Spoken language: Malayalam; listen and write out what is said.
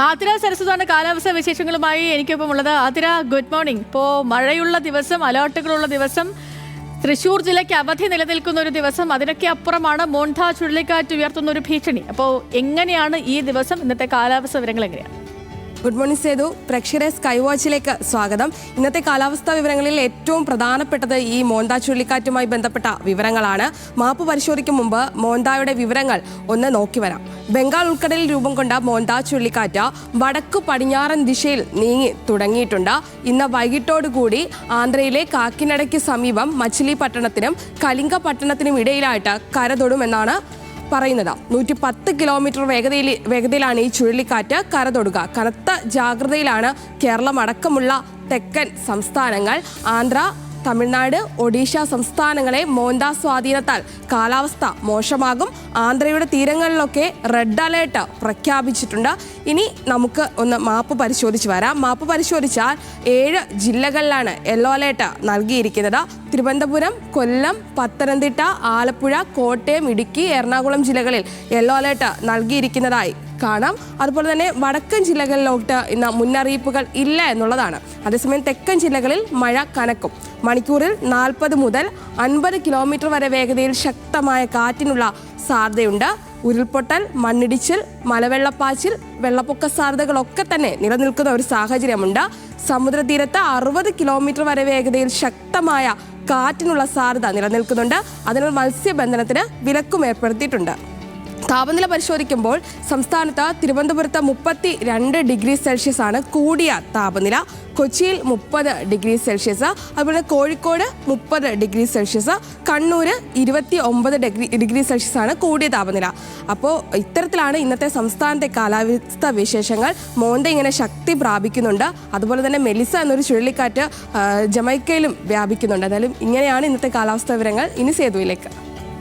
ആതിര സരസ്വതാണ് കാലാവസ്ഥ വിശേഷങ്ങളുമായി എനിക്കൊപ്പം ഉള്ളത് ആതിര ഗുഡ് മോർണിംഗ് ഇപ്പോൾ മഴയുള്ള ദിവസം അലേർട്ടുകളുള്ള ദിവസം തൃശൂർ ജില്ലയ്ക്ക് അവധി നിലനിൽക്കുന്ന ഒരു ദിവസം അതിനൊക്കെ അപ്പുറമാണ് മോൺധ ചുഴലിക്കാറ്റ് ഉയർത്തുന്ന ഒരു ഭീഷണി. അപ്പോൾ എങ്ങനെയാണ് ഈ ദിവസം ഇന്നത്തെ കാലാവസ്ഥ വിവരങ്ങൾ എങ്ങനെയാണ്? Good morning Sethu. പ്രേക്ഷകരെ സ്കൈ വാച്ചിലേക്ക് സ്വാഗതം. ഇന്നത്തെ കാലാവസ്ഥാ വിവരങ്ങളിൽ ഏറ്റവും പ്രധാനപ്പെട്ടത് ഈ മോന്ത ചുഴലിക്കാറ്റുമായി ബന്ധപ്പെട്ട വിവരങ്ങളാണ്. മാപ്പ് പരിശോധിക്കും മുമ്പ് മോന്തയുടെ വിവരങ്ങൾ ഒന്ന് നോക്കി വരാം. ബംഗാൾ ഉൾക്കടലിൽ രൂപം കൊണ്ട മോന്ത ചുഴലിക്കാറ്റ് വടക്കു പടിഞ്ഞാറൻ ദിശയിൽ നീങ്ങി തുടങ്ങിയിട്ടുണ്ട്. ഇന്ന് വൈകിട്ടോടുകൂടി ആന്ധ്രയിലെ കാക്കിനടയ്ക്ക് സമീപം മച്ചിലി പട്ടണത്തിനും കലിംഗ പട്ടണത്തിനും ഇടയിലായിട്ട് കരതൊടുമെന്നാണ് പറയുന്നത്. നൂറ്റി പത്ത് കിലോമീറ്റർ വേഗതയിൽ വേഗതയിലാണ് ഈ ചുഴലിക്കാറ്റ് കരതൊടുക. കനത്ത ജാഗ്രതയിലാണ് കേരളം അടക്കമുള്ള തെക്കൻ സംസ്ഥാനങ്ങൾ. ആന്ധ്ര തമിഴ്നാട് ഒഡീഷ സംസ്ഥാനങ്ങളെ മോന്ത സ്വാധീനത്താൽ കാലാവസ്ഥ മോശമാകും. ആന്ധ്രയുടെ തീരങ്ങളിലൊക്കെ റെഡ് അലേർട്ട് പ്രഖ്യാപിച്ചിട്ടുണ്ട്. ഇനി നമുക്ക് ഒന്ന് മാപ്പ് പരിശോധിച്ച് വരാം. മാപ്പ് പരിശോധിച്ചാൽ ഏഴ് ജില്ലകളിലാണ് യെല്ലോ അലേർട്ട് നൽകിയിരിക്കുന്നത്. തിരുവനന്തപുരം കൊല്ലം പത്തനംതിട്ട ആലപ്പുഴ കോട്ടയം ഇടുക്കി എറണാകുളം ജില്ലകളിൽ യെല്ലോ അലേർട്ട് നൽകിയിരിക്കുന്നതായി കാണാം. അതുപോലെ തന്നെ വടക്കൻ ജില്ലകളിലോട്ട് ഇന്ന് മുന്നറിയിപ്പുകൾ ഇല്ല എന്നുള്ളതാണ്. അതേസമയം തെക്കൻ ജില്ലകളിൽ മഴ കനക്കും. മണിക്കൂറിൽ നാൽപ്പത് മുതൽ അൻപത് കിലോമീറ്റർ വരെ വേഗതയിൽ ശക്തമായ കാറ്റിനുള്ള സാധ്യതയുണ്ട്. ഉരുൾപൊട്ടൽ മണ്ണിടിച്ചിൽ മലവെള്ളപ്പാച്ചിൽ വെള്ളപ്പൊക്ക സാധ്യതകളൊക്കെ തന്നെ നിലനിൽക്കുന്ന ഒരു സാഹചര്യമുണ്ട്. സമുദ്രതീരത്ത് അറുപത് കിലോമീറ്റർ വരെ വേഗതയിൽ ശക്തമായ കാറ്റിനുള്ള സാധ്യത നിലനിൽക്കുന്നുണ്ട്. അതിനാൽ മത്സ്യബന്ധനത്തിന് വിലക്കും ഏർപ്പെടുത്തിയിട്ടുണ്ട്. താപനില പരിശോധിക്കുമ്പോൾ സംസ്ഥാനത്ത് തിരുവനന്തപുരത്ത് മുപ്പത്തി രണ്ട് ഡിഗ്രി സെൽഷ്യസ് ആണ് കൂടിയ താപനില. കൊച്ചിയിൽ മുപ്പത് ഡിഗ്രി സെൽഷ്യസ്. അതുപോലെ കോഴിക്കോട് മുപ്പത് ഡിഗ്രി സെൽഷ്യസ്. കണ്ണൂർ ഇരുപത്തി ഒമ്പത് ഡിഗ്രി ഡിഗ്രി സെൽഷ്യസ് ആണ് കൂടിയ താപനില. അപ്പോൾ ഇത്തരത്തിലാണ് ഇന്നത്തെ സംസ്ഥാനത്തെ കാലാവസ്ഥ വിശേഷങ്ങൾ. മോന്ത ഇങ്ങനെ ശക്തി പ്രാപിക്കുന്നുണ്ട്. അതുപോലെ തന്നെ മെലിസ എന്നൊരു ചുഴലിക്കാറ്റ് ജമൈക്കയിലും വ്യാപിക്കുന്നുണ്ട്. എന്തായാലും ഇങ്ങനെയാണ് ഇന്നത്തെ കാലാവസ്ഥ വിവരങ്ങൾ. ഇനി സേതുവിലേക്ക്.